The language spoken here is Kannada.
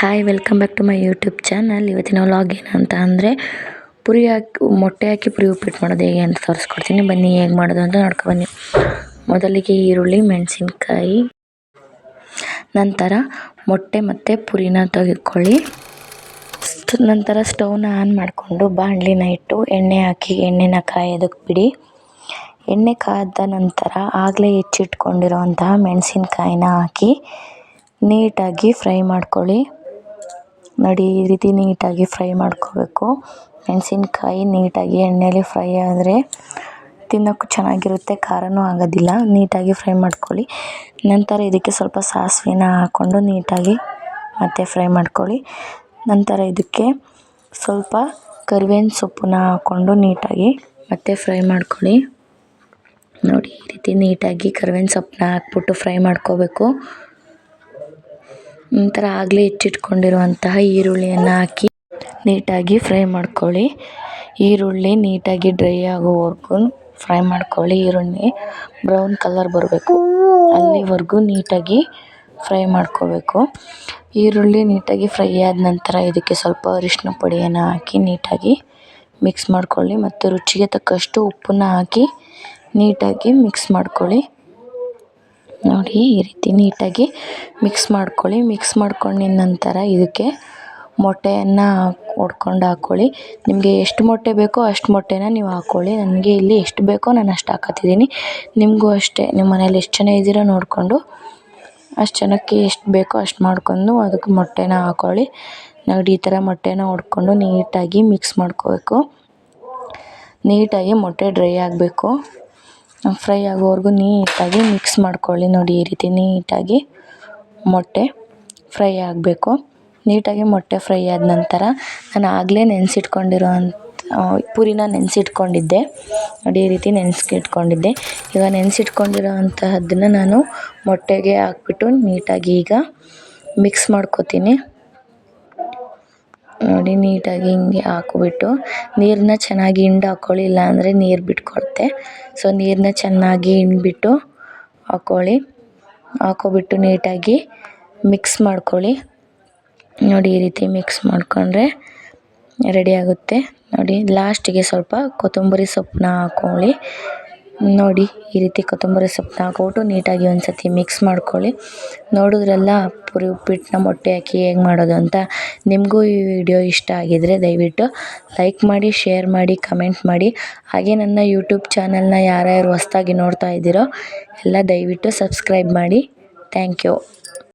Hi welcome back to my YouTube channel ಇವತ್ತಿನ ವ್ಲಾಗ್ ಏನಂತ ಅಂದರೆ ಪುರಿ ಹಾಕಿ, ಮೊಟ್ಟೆ ಹಾಕಿ ಪುರಿ ಉಪ್ಪಿಟ್ಟು ಮಾಡೋದು ಹೇಗೆ ಅಂತ ತೋರಿಸ್ಕೊಡ್ತೀನಿ. ಬನ್ನಿ ಹೇಗೆ ಮಾಡೋದು ಅಂತ ನೋಡ್ಕೊ ಬನ್ನಿ. ಮೊದಲಿಗೆ ಈರುಳ್ಳಿ, ಮೆಣಸಿನ್ಕಾಯಿ, ನಂತರ ಮೊಟ್ಟೆ ಮತ್ತು ಪುರಿನ ತೆಗೆದುಕೊಳ್ಳಿ ನಂತರ ಸ್ಟೌವ್ನ ಆನ್ ಮಾಡಿಕೊಂಡು ಬಾಣಲಿನ ಇಟ್ಟು ಎಣ್ಣೆ ಹಾಕಿ, ಎಣ್ಣೆನ ಕಾಯೋದಕ್ಕೆ ಬಿಡಿ. ಎಣ್ಣೆ ಕಾದ ನಂತರ ಆಗಲೇ ಹೆಚ್ಚಿಟ್ಕೊಂಡಿರೋಂತಹ ಮೆಣಸಿನ್ಕಾಯಿನ ಹಾಕಿ ನೀಟಾಗಿ ಫ್ರೈ ಮಾಡ್ಕೊಳ್ಳಿ. ನೋಡಿ, ಈ ರೀತಿ ನೀಟಾಗಿ ಫ್ರೈ ಮಾಡ್ಕೋಬೇಕು. ಮೆಣಸಿನ್ಕಾಯಿ ನೀಟಾಗಿ ಎಣ್ಣೆಯಲ್ಲಿ ಫ್ರೈ ಆದರೆ ತಿನ್ನೋಕ್ಕೂ ಚೆನ್ನಾಗಿರುತ್ತೆ, ಖಾರನೂ ಆಗೋದಿಲ್ಲ. ನೀಟಾಗಿ ಫ್ರೈ ಮಾಡ್ಕೊಳ್ಳಿ. ನಂತರ ಇದಕ್ಕೆ ಸ್ವಲ್ಪ ಸಾಸಿವೆನ ಹಾಕ್ಕೊಂಡು ನೀಟಾಗಿ ಮತ್ತೆ ಫ್ರೈ ಮಾಡ್ಕೊಳ್ಳಿ. ನಂತರ ಇದಕ್ಕೆ ಸ್ವಲ್ಪ ಕರಿಬೇವಿನ ಸೊಪ್ಪನ್ನ ಹಾಕ್ಕೊಂಡು ನೀಟಾಗಿ ಮತ್ತೆ ಫ್ರೈ ಮಾಡ್ಕೊಳ್ಳಿ. ನೋಡಿ, ಈ ರೀತಿ ನೀಟಾಗಿ ಕರಿಬೇವಿನ ಸೊಪ್ಪನ್ನ ಹಾಕ್ಬಿಟ್ಟು ಫ್ರೈ ಮಾಡ್ಕೋಬೇಕು. ನಂತರ ಆಗಲೇ ಹೆಚ್ಚಿಟ್ಕೊಂಡಿರುವಂತಹ ಈರುಳ್ಳಿಯನ್ನು ಹಾಕಿ ನೀಟಾಗಿ ಫ್ರೈ ಮಾಡ್ಕೊಳ್ಳಿ. ಈರುಳ್ಳಿ ನೀಟಾಗಿ ಡ್ರೈ ಆಗೋವರೆಗೂ ಫ್ರೈ ಮಾಡ್ಕೊಳ್ಳಿ. ಈರುಳ್ಳಿ ಬ್ರೌನ್ ಕಲರ್ ಬರಬೇಕು. ಅಲ್ಲಿವರೆಗೂ ನೀಟಾಗಿ ಫ್ರೈ ಮಾಡ್ಕೋಬೇಕು. ಈರುಳ್ಳಿ ನೀಟಾಗಿ ಫ್ರೈ ಆದ ನಂತರ ಇದಕ್ಕೆ ಸ್ವಲ್ಪ ಅರಿಶಿನ ಪುಡಿಯನ್ನು ಹಾಕಿ ನೀಟಾಗಿ ಮಿಕ್ಸ್ ಮಾಡ್ಕೊಳ್ಳಿ ಮತ್ತು ರುಚಿಗೆ ತಕ್ಕಷ್ಟು ಉಪ್ಪನ್ನು ಹಾಕಿ ನೀಟಾಗಿ ಮಿಕ್ಸ್ ಮಾಡ್ಕೊಳ್ಳಿ. ನೋಡಿ ಈ ರೀತಿ ನೀಟಾಗಿ ಮಿಕ್ಸ್ ಮಾಡ್ಕೊಳ್ಳಿ. ಮಿಕ್ಸ್ ಮಾಡ್ಕೊಂಡಿದ್ದ ನಂತರ ಇದಕ್ಕೆ ಮೊಟ್ಟೆಯನ್ನು ಒಡ್ಕೊಂಡು ಹಾಕ್ಕೊಳ್ಳಿ ನಿಮಗೆ ಎಷ್ಟು ಮೊಟ್ಟೆ ಬೇಕೋ ಅಷ್ಟು ಮೊಟ್ಟೆನ ನೀವು ಹಾಕ್ಕೊಳ್ಳಿ ನನಗೆ ಇಲ್ಲಿ ಎಷ್ಟು ಬೇಕೋ ನಾನು ಅಷ್ಟು ಹಾಕತ್ತಿದ್ದೀನಿ. ನಿಮಗೂ ಅಷ್ಟೇ. ನಿಮ್ಮ ಮನೇಲಿ ಎಷ್ಟು ಜನ ಇದ್ದೀರೋ ನೋಡಿಕೊಂಡು ಅಷ್ಟು ಜನಕ್ಕೆ ಎಷ್ಟು ಬೇಕೋ ಅಷ್ಟು ಮಾಡ್ಕೊಂಡು ಅದಕ್ಕೆ ಮೊಟ್ಟೆನ ಹಾಕ್ಕೊಳ್ಳಿ ನೋಡಿ, ಈ ಥರ ಮೊಟ್ಟೆನ ಹೊಡ್ಕೊಂಡು ನೀಟಾಗಿ ಮಿಕ್ಸ್ ಮಾಡ್ಕೋಬೇಕು. ನೀಟಾಗಿ ಮೊಟ್ಟೆ ಡ್ರೈ ಆಗಬೇಕು. ಫ್ರೈ ಆಗೋವರೆಗೂ ನೀಟಾಗಿ ಮಿಕ್ಸ್ ಮಾಡ್ಕೊಳ್ಳಿ ನೋಡಿ ಈ ರೀತಿ ನೀಟಾಗಿ ಮೊಟ್ಟೆ ಫ್ರೈ ಆಗಬೇಕು. ನೀಟಾಗಿ ಮೊಟ್ಟೆ ಫ್ರೈ ಆದ ನಂತರ ನಾನು ಆಗಲೇ ನೆನೆಸಿಟ್ಕೊಂಡಿರೋ ಅಂಥ ಪುರಿನ ನೆನೆಸಿಟ್ಕೊಂಡಿದ್ದೆ. ನೋಡಿ ಈ ರೀತಿ ನೆನೆಸಿಟ್ಕೊಂಡಿದ್ದೆ. ಈಗ ನೆನೆಸಿಟ್ಕೊಂಡಿರೋ ಅಂತಹದ್ದನ್ನು ನಾನು ಮೊಟ್ಟೆಗೆ ಹಾಕ್ಬಿಟ್ಟು ನೀಟಾಗಿ ಈಗ ಮಿಕ್ಸ್ ಮಾಡ್ಕೊತೀನಿ. ನೋಡಿ, ನೀಟಾಗಿ ಹಿಂಗೆ ಹಾಕ್ಬಿಟ್ಟು ನೀರನ್ನ ಚೆನ್ನಾಗಿ ಹಿಂಡಿ ಹಾಕ್ಕೊಳ್ಳಿ ಇಲ್ಲಾಂದರೆ ನೀರು ಬಿಟ್ಕೊಳುತ್ತೆ ಸೊ ನೀರನ್ನ ಚೆನ್ನಾಗಿ ಹಿಂಡ್ಬಿಟ್ಟು ಹಾಕ್ಕೊಳ್ಳಿ ಹಾಕ್ಕೊಬಿಟ್ಟು ನೀಟಾಗಿ ಮಿಕ್ಸ್ ಮಾಡ್ಕೊಳ್ಳಿ. ನೋಡಿ, ಈ ರೀತಿ ಮಿಕ್ಸ್ ಮಾಡಿಕೊಂಡ್ರೆ ರೆಡಿ ಆಗುತ್ತೆ. ನೋಡಿ ಲಾಸ್ಟಿಗೆ ಸ್ವಲ್ಪ ಕೊತ್ತಂಬರಿ ಸೊಪ್ಪನ್ನ ಹಾಕ್ಕೊಳ್ಳಿ ನೋಡಿ, ಈ ರೀತಿ ಕೊತ್ತಂಬರಿ ಸೊಪ್ಪನ್ನ ಹಾಕ್ಬಿಟ್ಟು ನೀಟಾಗಿ ಒಂದು ಸತಿ ಮಿಕ್ಸ್ ಮಾಡ್ಕೊಳ್ಳಿ. ನೋಡಿದ್ರೆಲ್ಲ ಪುರಿ ಉಪ್ಪಿಟ್ಟನ್ನ ಮೊಟ್ಟೆ ಹಾಕಿ ಹೇಗೆ ಮಾಡೋದು ಅಂತ ನಿಮಗೂ ಈ ವಿಡಿಯೋ ಇಷ್ಟ ಆಗಿದರೆ ದಯವಿಟ್ಟು ಲೈಕ್ ಮಾಡಿ ಶೇರ್ ಮಾಡಿ ಕಮೆಂಟ್ ಮಾಡಿ. ಹಾಗೆ ನನ್ನ ಯೂಟ್ಯೂಬ್ ಚಾನಲ್ನ ಯಾರ್ಯಾರು ಹೊಸ್ದಾಗಿ ನೋಡ್ತಾ ಇದ್ದೀರೋ ಎಲ್ಲ ದಯವಿಟ್ಟು ಸಬ್ಸ್ಕ್ರೈಬ್ ಮಾಡಿ. Thank you